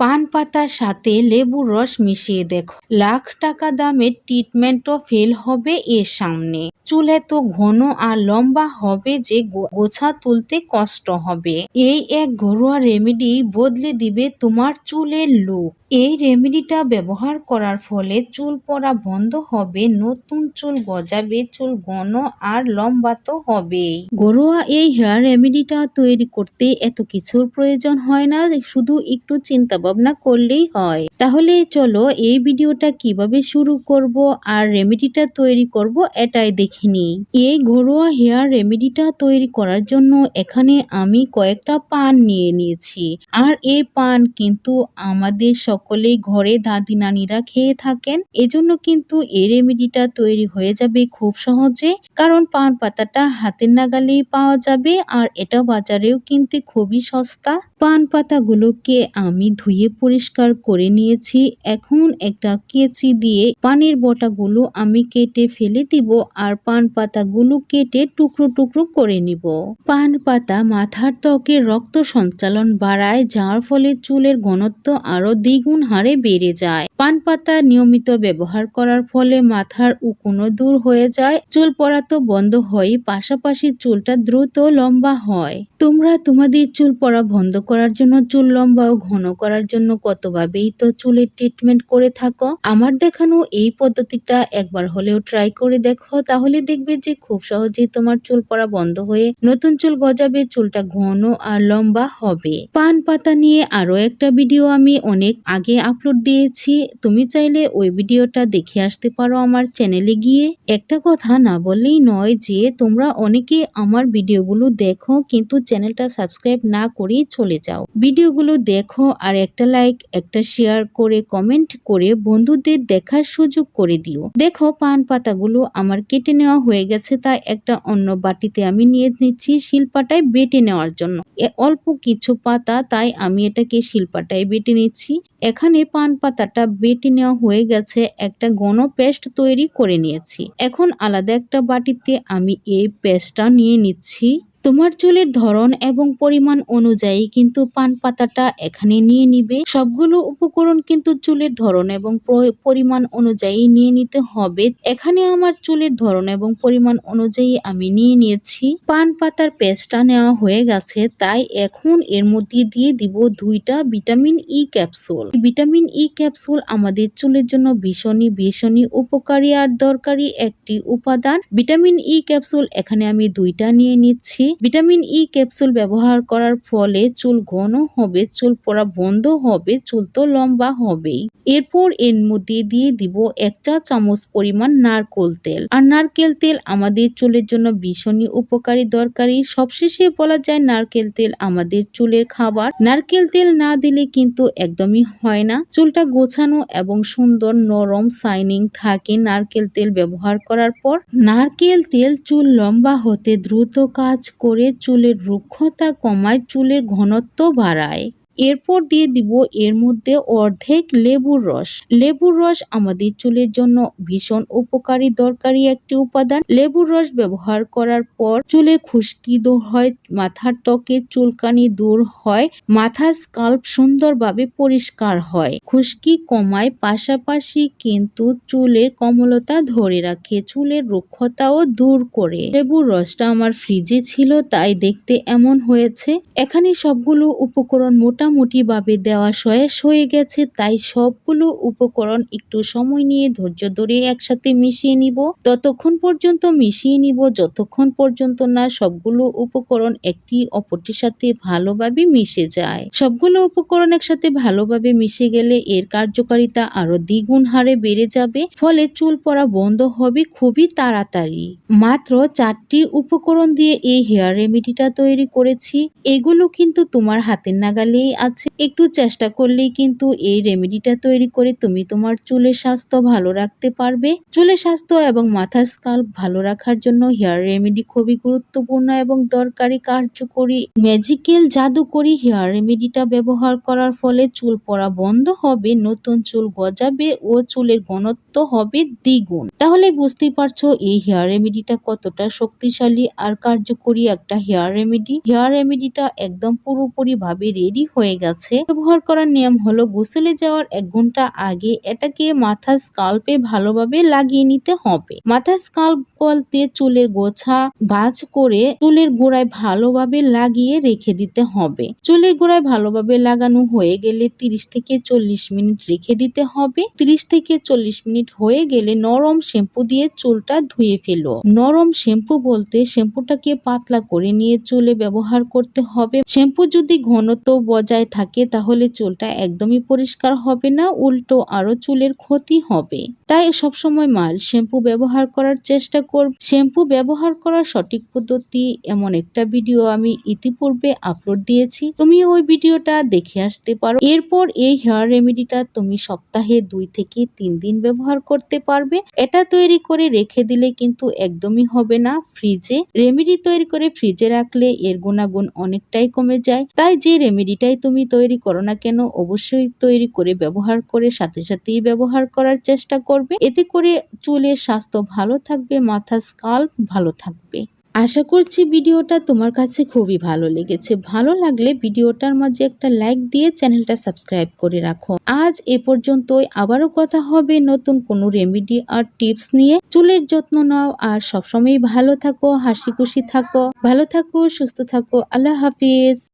পান পাতার সাথে লেবুর রস মিশিয়ে দেখো। লাখ টাকা দামের ট্রিটমেন্টও ফেল হবে এর সামনে। চুল এত ঘন আর লম্বা হবে যে গোছা তুলতে কষ্ট হবে। এই এক ঘরোয়া রেমেডি বদলে দিবে তোমার চুলের লুক এই রেমেডিটা ব্যবহার করার ফলে চুল পড়া বন্ধ হবে, নতুন চুল গজাবে, চুল ঘন আর লম্বা তো হবেই। ঘরোয়া এই হেয়ার রেমেডিটা তৈরি করতে এত কিছুর প্রয়োজন হয় না, শুধু একটু চিন্তা ভাবনা করলেই হয়। তাহলে চলো এই ভিডিওটা কীভাবে শুরু করব আর রেমেডিটা তৈরি করব এটাই দেখে নিই। এই ঘরোয়া হেয়ার রেমেডিটা তৈরি করার জন্য এখানে আমি কয়েকটা পান নিয়ে নিয়েছি। আর এই পান কিন্তু আমাদের সকলেই ঘরে দাদি নানিরা খেয়ে থাকেন। এজন্য কিন্তু এই রেমেডিটা তৈরি হয়ে যাবে খুব সহজে। কারণ পান পাতাটা হাতের নাগালেই পাওয়া যাবে আর এটা বাজারেও কিনতে খুবই সস্তা। পান পাতাগুলোকে আমি ধুয়ে পরিষ্কার করে নিয়েছি। এখন একটা কেচি দিয়ে পানের বটাগুলো আমি কেটে ফেলে দিব আর পান পাতাগুলো কেটে টুকরো টুকরো করে নিব। পান পাতা মাথার ত্বকে রক্ত সঞ্চালন বাড়ায়, যার ফলে চুলের ঘনত্ব আরও দ্বিগুণ হারে বেড়ে যায়। পান পাতা নিয়মিত ব্যবহার করার ফলে মাথার উকুনও দূর হয়ে যায়, চুল পড়া তো বন্ধ হয় পাশাপাশি চুলটা দ্রুত লম্বা হয়। তোমরা তোমাদের চুল পড়া বন্ধ করার জন্য চুল লম্বা ও ঘন করার জন্য কতভাবেই তো চুলের ট্রিটমেন্ট করে থাকো। আমার দেখানো এই পদ্ধতিটা একবার হলেও ট্রাই করে দেখো, তাহলে দেখবে যে খুব সহজেই তোমার চুল পড়া বন্ধ হয়ে নতুন চুল গজাবে, চুলটা ঘন আর লম্বা হবে। পান পাতা নিয়ে আরও একটা ভিডিও আমি অনেক আগে আপলোড দিয়েছি। তুমি চাইলে ওই ভিডিওটা দেখে আসতে পারো আমার চ্যানেলে গিয়ে। একটা কথা না বললেই নয় যে তোমরা অনেকে আমার ভিডিওগুলো দেখো, কিন্তু চ্যানেলটা সাবস্ক্রাইব না করেই চলে যাও। ভিডিওগুলো দেখো আর একটা লাইক একটা শেয়ার করে কমেন্ট করে বন্ধুদের দেখার সুযোগ করে দিও। দেখো পান পাতাগুলো আমার কেটে নেওয়া হয়ে গেছে তাই একটা অন্য বাটিতে আমি নিয়ে নিচ্ছি শিলপাটায় বেটে নেওয়ার জন্য। অল্প কিছু পাতা, তাই আমি এটাকে শিলপাটায় বেটে নিচ্ছি। এখানে পান পাতাটা বেটে নেওয়া হয়ে গেছে, একটা ঘন পেস্ট তৈরি করে নিয়েছি। এখন আলাদা একটা বাটিতে আমি এই পেস্টটা নিয়ে নিচ্ছি। তোমার চুলের ধরন এবং পরিমাণ অনুযায়ী কিন্তু পান পাতাটা এখানে নিয়ে নিবে। সবগুলো উপকরণ কিন্তু চুলের ধরন এবং পরিমাণ অনুযায়ী নিয়ে নিতে হবে। এখানে আমার চুলের ধরন এবং পরিমাণ অনুযায়ী আমি নিয়ে নিয়েছি। পান পাতার পেস্টটা নেওয়া হয়ে গেছে, তাই এখন এর মধ্যে দিয়ে দিব দুইটা vitamin E capsule. Vitamin E capsule আমাদের চুলের জন্য ভীষণই ভীষণই উপকারী আর দরকারি একটি উপাদান। ভিটামিন ই ক্যাপসুল এখানে আমি দুইটা নিয়ে নিচ্ছি। ভিটামিন ই ক্যাপসুল ব্যবহার করার ফলে চুল ঘন হবে, চুল পড়া বন্ধ হবে, চুল তো লম্বা হবেই। এরপর এর মধ্যে দিয়ে দিব এক চা চামচ পরিমাণ নারকোল তেল। আর নারকেল তেল আমাদের চুলের জন্য ভীষণই উপকারী দরকারি। সবশেষে বলা যায় নারকেল তেল আমাদের চুলের খাবার। নারকেল তেল না দিলে কিন্তু একদমই হয় না। চুলটা গোছানো এবং সুন্দর নরম সাইনিং থাকে নারকেল তেল ব্যবহার করার পর। নারকেল তেল চুল লম্বা হতে দ্রুত কাজ করে চুলের রুক্ষতা কমায় চুলের ঘনত্ব বাড়ায়। এরপর দিয়ে দিব এর মধ্যে অর্ধেক লেবুর রস। লেবুর রস আমাদের চুলের জন্য ভীষণ উপকারী, দরকারি একটি উপাদান। লেবুর রস ব্যবহার করার পর চুলের খুশকি দূর হয়, মাথার ত্বকে চুলকানি দূর হয়, মাথার স্কাল্প সুন্দরভাবে পরিষ্কার হয়। খুশকি কমায় পাশাপাশি কিন্তু চুলের কমলতা ধরে রাখে, চুলের রুক্ষতাও দূর করে। লেবুর রসটা আমার ফ্রিজে ছিল, তাই দেখতে এমন হয়েছে। এখানে সবগুলো উপকরণ মোটামুটি ভাবে দেওয়া শেষ হয়ে গেছে, তাই সবগুলো উপকরণ একটু সময় নিয়ে ধৈর্য ধরে একসাথে মিশিয়ে নিব। ততক্ষণ পর্যন্ত মিশিয়ে নিব, যতক্ষণ পর্যন্ত না সবগুলো উপকরণ একটি অপরটির সাথে ভালোভাবে মিশে যায়। সবগুলো উপকরণ একসাথে ভালোভাবে মিশে গেলে এর কার্যকারিতা আরও দ্বিগুণ হারে বেড়ে যাবে, ফলে চুল পড়া বন্ধ হবে খুবই তাড়াতাড়ি। মাত্র চারটি উপকরণ দিয়ে এই হেয়ার রেমেডিটা তৈরি করেছি। এগুলো কিন্তু তোমার হাতের নাগালেই আছে, একটু চেষ্টা করলেই কিন্তু এই রেমেডিটা তৈরি করে তুমি তোমার চুলের স্বাস্থ্য ভালো রাখতে পারবে। চুলের স্বাস্থ্য এবং মাথার স্কাল্প ভালো রাখার জন্য হেয়ার রেমেডি খুবই গুরুত্বপূর্ণ এবং দরকারি, কার্যকরী। ম্যাজিক্যাল জাদুকরি হেয়ার রেমেডিটা ব্যবহার করার ফলে চুল পড়া বন্ধ হবে, নতুন চুল গজাবে ও চুলের ঘনত্ব হবে দ্বিগুণ। তাহলে বুঝতেই পারছ এই হেয়ার রেমেডিটা কতটা শক্তিশালী আর কার্যকরী একটা হেয়ার রেমেডি হেয়ার রেমেডিটা একদম পুরোপুরি ভাবে রেডি হয়ে হয়ে গেছে। ব্যবহার করার নিয়ম হলো গোসলে যাওয়ার এক ঘণ্টা আগে এটাকে মাথা স্কাল্পে ভালোভাবে লাগিয়ে নিতে হবে। মাথা স্কাল্প বলতে চুলের গোছা ভাঁজ করে চুলের গোড়ায় ভালোভাবে লাগিয়ে রেখে দিতে হবে। চুলের গোড়ায় ভালোভাবে লাগানো হয়ে গেলে তিরিশ থেকে চল্লিশ মিনিট রেখে দিতে হবে। তিরিশ থেকে চল্লিশ মিনিট হয়ে গেলে নরম শ্যাম্পু দিয়ে চুলটা ধুয়ে ফেলো। নরম শ্যাম্পু বলতে শ্যাম্পুটাকে পাতলা করে নিয়ে চুলে ব্যবহার করতে হবে। শ্যাম্পু যদি ঘনত্ব বজায় থাকে তাহলে চুলটা একদমই পরিষ্কার হবে না উল্টো আরও চুলের ক্ষতি হবে। তাই সবসময় মাল শ্যাম্পু ব্যবহার করার চেষ্টা করব। শ্যাম্পু ব্যবহার করার সঠিক পদ্ধতি এমন একটা ভিডিও আমি ইতিপূর্বে আপলোড দিয়েছি। তুমি ওই ভিডিওটা দেখে আসতে পারো। এরপর এই হেয়ার রেমেডিটা তুমি সপ্তাহে দুই থেকে তিন দিন ব্যবহার করতে পারবে। এটা তৈরি করে রেখে দিলে কিন্তু একদমই হবে না ফ্রিজে। রেমেডি তৈরি করে ফ্রিজে রাখলে এর গুণাগুণ অনেকটাই কমে যায়। তাই যে রেমেডিটাই তুমি তৈরি করো না কেন, অবশ্যই তৈরি করে ব্যবহার করে সাথে সাথেই ব্যবহার করার চেষ্টা করবে। এতে করে চুলের স্বাস্থ্য ভালো থাকবে মাথা স্কাল্প ভালো থাকবে। আশা করছি ভিডিওটা তোমার কাছে খুবই ভালো লেগেছে। ভালো লাগলে ভিডিওটার মাঝে একটা লাইক দিয়ে চ্যানেলটা সাবস্ক্রাইব করে রাখো। আজ এ পর্যন্তই। আবারও কথা হবে নতুন কোনো রেমেডি আর টিপস নিয়ে। চুলের যত্ন নাও আর সবসময় ভালো থাকো, হাসি খুশি থাকো। ভালো থাকো, সুস্থ থাকো। আল্লাহ হাফিজ।